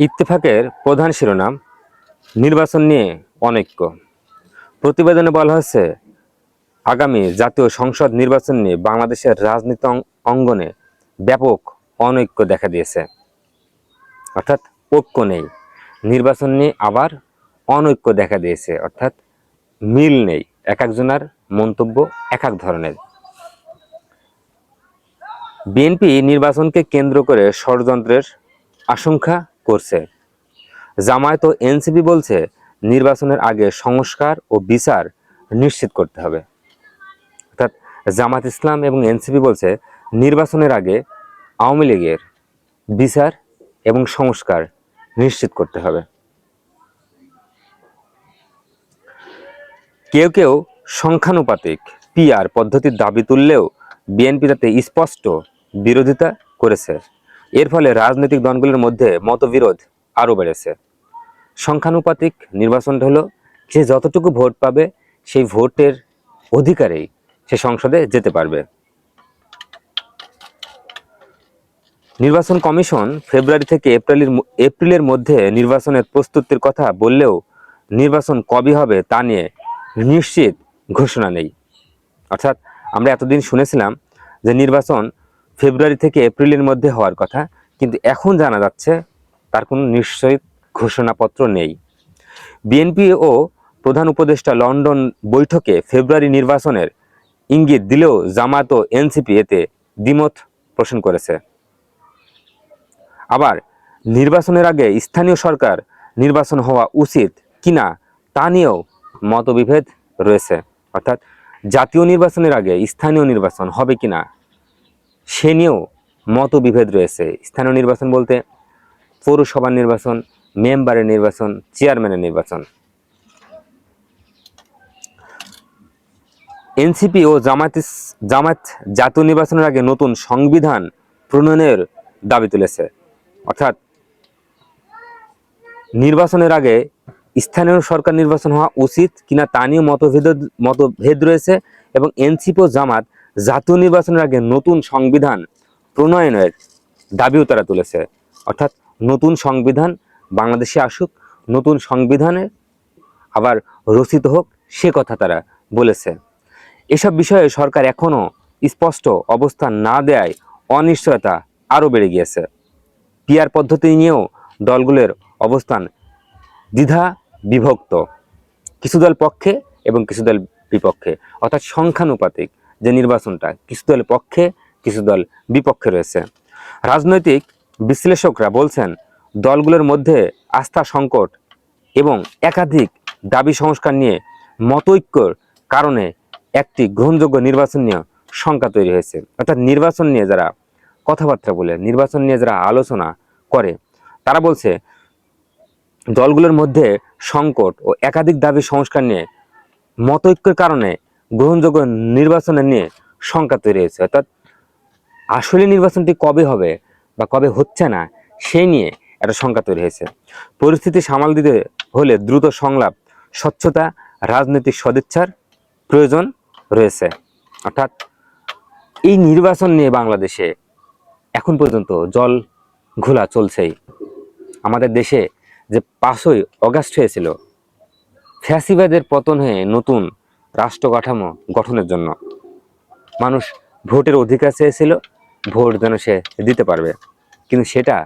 ইত্তেফাকের প্রধান শিরোনাম, নির্বাচন নিয়ে অনৈক্য। প্রতিবেদনে বলা হয়েছে, আগামী জাতীয় সংসদ নির্বাচন নিয়ে বাংলাদেশের রাজনীতি অঙ্গনে ব্যাপক অনৈক্য দেখা দিয়েছে। অর্থাৎ ঐক্য নেই। নির্বাচন নিয়ে আবার অনৈক্য দেখা দিয়েছে। অর্থাৎ মিল নেই। এক একজনের মন্তব্য এক এক ধরনের। বিএনপি নির্বাচনকে কেন্দ্র করে ষড়যন্ত্রের আশঙ্কা করছে। জামায়াত ও এনসিপি বলছে, নির্বাচনের আগে সংস্কার ও বিচার নিশ্চিত করতে হবে। অর্থাৎ জামাত ইসলাম এবং এনসিপি বলছে, নির্বাচনের আগে আওয়ামী লীগের বিচার এবং সংস্কার নিশ্চিত করতে হবে। কেউ কেউ সংখ্যানুপাতিক পিআর পদ্ধতির দাবি তুললেও বিএনপি তাতে স্পষ্ট বিরোধিতা করেছে। এর ফলে রাজনৈতিক দলগুলির মধ্যে মতবিরোধ আরও বেড়েছে। সংখ্যানুপাতিক নির্বাচনটা হলো, যে যতটুকু ভোট পাবে, সেই ভোটের অধিকারেই সে সংসদে যেতে পারবে। নির্বাচন কমিশন ফেব্রুয়ারি থেকে এপ্রিলের এপ্রিলের মধ্যে নির্বাচনের প্রস্তুতির কথা বললেও নির্বাচন কবে হবে তা নিয়ে নিশ্চিত ঘোষণা নেই। অর্থাৎ আমরা এতদিন শুনেছিলাম যে নির্বাচন ফেব্রুয়ারি থেকে এপ্রিলের মধ্যে হওয়ার কথা, কিন্তু এখন জানা যাচ্ছে তার কোনো নিশ্চয়িত ঘোষণাপত্র নেই। বিএনপি ও প্রধান উপদেষ্টা লন্ডন বৈঠকে ফেব্রুয়ারি নির্বাচনের ইঙ্গিত দিলেও জামাত ও এনসিপি এতে দ্বিমত পোষণ করেছে। আবার, নির্বাচনের আগে স্থানীয় সরকার নির্বাচন হওয়া উচিত কিনা তা নিয়েও মতবিভেদ রয়েছে। অর্থাৎ, জাতীয় নির্বাচনের আগে স্থানীয় নির্বাচন হবে কিনা সে নিয়েও মতবিভেদ রয়েছে। স্থানীয় নির্বাচন বলতে পৌরসভার নির্বাচন, মেম্বারের নির্বাচন, চেয়ারম্যানের নির্বাচন। এনসিপি ও জামাত জামাত জাতীয় নির্বাচনের আগে নতুন সংবিধান প্রণয়নের দাবি তুলেছে। অর্থাৎ নির্বাচনের আগে স্থানীয় সরকার নির্বাচন হওয়া উচিত কিনা তা নিয়ে মতভেদ মতভেদ রয়েছে এবং এনসিপি ও জামাত জাতীয় নির্বাচনের আগে নতুন সংবিধান প্রণয়নের দাবিও তারা তুলেছে। অর্থাৎ নতুন সংবিধান বাংলাদেশে আসুক, নতুন সংবিধানে আবার রচিত হোক, সে কথা তারা বলেছে। এসব বিষয়ে সরকার এখনও স্পষ্ট অবস্থান না দেয় অনিশ্চয়তা আরও বেড়ে গিয়েছে। পিয়ার পদ্ধতি নিয়েও দলগুলোর অবস্থান দ্বিধা বিভক্ত কিছু দল পক্ষে এবং কিছু দল বিপক্ষে, অর্থাৎ সংখ্যানুপাতিক। যে নির্বাচনটা, কিছু দল পক্ষে, কিছু দল বিপক্ষে রয়েছে। রাজনৈতিক বিশ্লেষকরা বলছেন, দলগুলোর মধ্যে আস্থা সংকট এবং একাধিক দাবি সংস্কার নিয়ে মতৈক্যর কারণে একটি গ্রহণযোগ্য নির্বাচন নিয়ে শঙ্কা তৈরি হয়েছে। অর্থাৎ নির্বাচন নিয়ে যারা কথাবার্তা বলে, নির্বাচন নিয়ে যারা আলোচনা করে, তারা বলছে, দলগুলোর মধ্যে সংকট ও একাধিক দাবি সংস্কার নিয়ে মতৈক্যের কারণে গ্রহণযোগ্য নির্বাচনের নিয়ে শঙ্কা তৈরি হয়েছে। অর্থাৎ আসলে নির্বাচনটি কবে হবে বা কবে হচ্ছে না, সেই নিয়ে একটা শঙ্কা তৈরি হয়েছে। পরিস্থিতি সামাল দিতে হলে দ্রুত সংলাপ, স্বচ্ছতা, রাজনৈতিক সদিচ্ছার প্রয়োজন রয়েছে। অর্থাৎ এই নির্বাচন নিয়ে বাংলাদেশে এখন পর্যন্ত জল ঘোলা চলছেই। আমাদের দেশে যে পাঁচই অগাস্ট হয়েছিল, ফ্যাসিবাদের পতন হয়ে নতুন রাষ্ট্র কাঠামো গঠনের জন্য। মানুষ ভোটের অধিকার চেয়েছিল, ভোট যেন সে দিতে পারবে। কিন্তু সেটা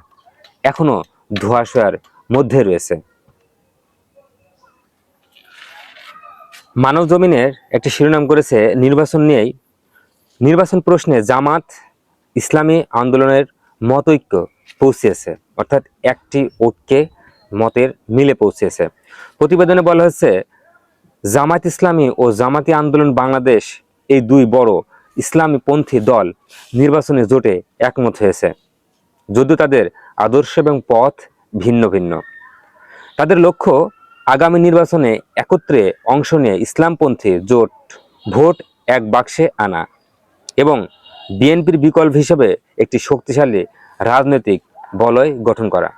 এখনও ধোয়াশয়ার মধ্যে রয়েছে। মানব জমিনের একটি শিরোনাম করেছে নির্বাচন নিয়েই। নির্বাচন প্রশ্নে জামাত ইসলামী আন্দোলনের মতৈক্য পৌঁছেছে, অর্থাৎ একটি ঐক্যে মতের মিলে পৌঁছেছে। প্রতিবেদনে বলা হয়েছে জামাত ইসলামী ও জামাতি আন্দোলন বাংলাদেশ এই দুই বড় ইসলামী পন্থী দল নির্বাচনে জোটে একমত হয়েছে। যদিও তাদের আদর্শ এবং পথ ভিন্ন ভিন্ন। তাদের লক্ষ্য আগামী নির্বাচনে একত্রে অংশ নিয়ে ইসলামপন্থী জোট ভোট এক বাক্সে আনা এবং বিএনপির বিকল্প হিসেবে একটি শক্তিশালী রাজনৈতিক বলয় গঠন করা।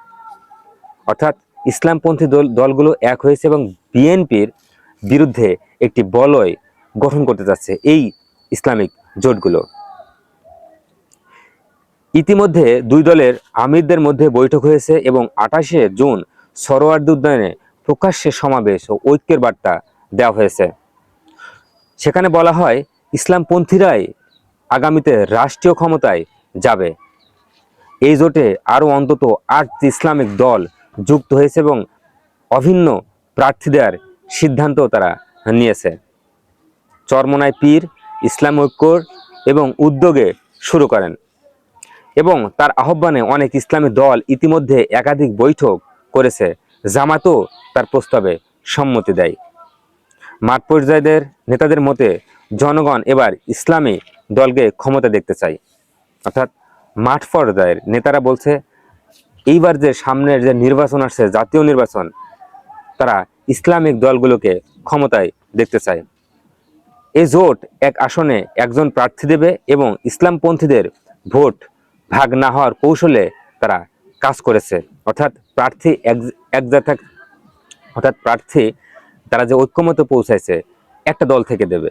অর্থাৎ ইসলামপন্থী দল দলগুলো এক হয়েছে এবং বিএনপির বিরুদ্ধে একটি বলয় গঠন করতে যাচ্ছে এই ইসলামিক জোটগুলো। ইতিমধ্যে দুই দলের আমিরদের মধ্যে বৈঠক হয়েছে এবং আঠাশে জুন সরোয়ার্দী উদ্যানে প্রকাশ্যে সমাবেশ ও ঐক্যের বার্তা দেওয়া হয়েছে। সেখানে বলা হয় ইসলামপন্থীরাই আগামীতে রাষ্ট্রীয় ক্ষমতায় যাবে। এই জোটে আরও অন্তত আটটি ইসলামিক দল যুক্ত হয়েছে এবং অভিন্ন প্রার্থী দেওয়ার সিদ্ধান্ত তারা নিয়েছে। চরমনায় পীর, ইসলাম ঐক্যর এবং উদ্যোগে শুরু করেন এবং তার আহ্বানে অনেক ইসলামী দল ইতিমধ্যে একাধিক বৈঠক করেছে। জামাতও তার প্রস্তাবে সম্মতি দেয়। মাঠ পর্যায়ের নেতাদের মতে, জনগণ এবার ইসলামী দলকে ক্ষমতা দেখতে চায়। অর্থাৎ মাঠ পর্যায়ের নেতারা বলছে, এইবার যে সামনের যে নির্বাচন আসছে, জাতীয় নির্বাচন, তারা ইসলামিক দলগুলোকে ক্ষমতায় দেখতে চায়। এই জোট এক আসনে একজন প্রার্থী দেবে এবং ইসলামপন্থীদের ভোট ভাগ না হওয়ার কৌশলে তারা কাজ করেছে। অর্থাৎ প্রার্থী এক জায়গায়, অর্থাৎ প্রার্থী তারা যে ঐক্যমতে পৌঁছাইছে, একটা দল থেকে দেবে।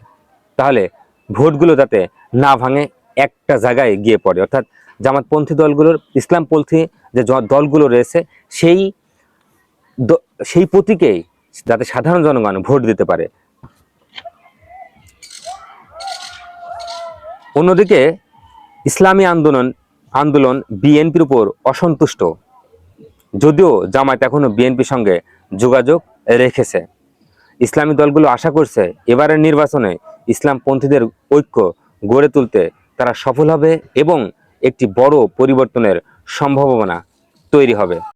তাহলে ভোটগুলো যাতে না ভাঙে, একটা জায়গায় গিয়ে পড়ে। অর্থাৎ জামাতপন্থী দলগুলোর, ইসলামপন্থী যে দলগুলো রয়েছে, সেই সেই প্রতীকেই যাতে সাধারণ জনগণ ভোট দিতে পারে। অন্যদিকে ইসলামী আন্দোলন আন্দোলন বিএনপির উপর অসন্তুষ্ট। যদিও জামায়াত এখনও বিএনপির সঙ্গে যোগাযোগ রেখেছে। ইসলামী দলগুলো আশা করছে এবারের নির্বাচনে ইসলামপন্থীদের ঐক্য গড়ে তুলতে তারা সফল হবে এবং একটি বড় পরিবর্তনের সম্ভাবনা তৈরি হবে।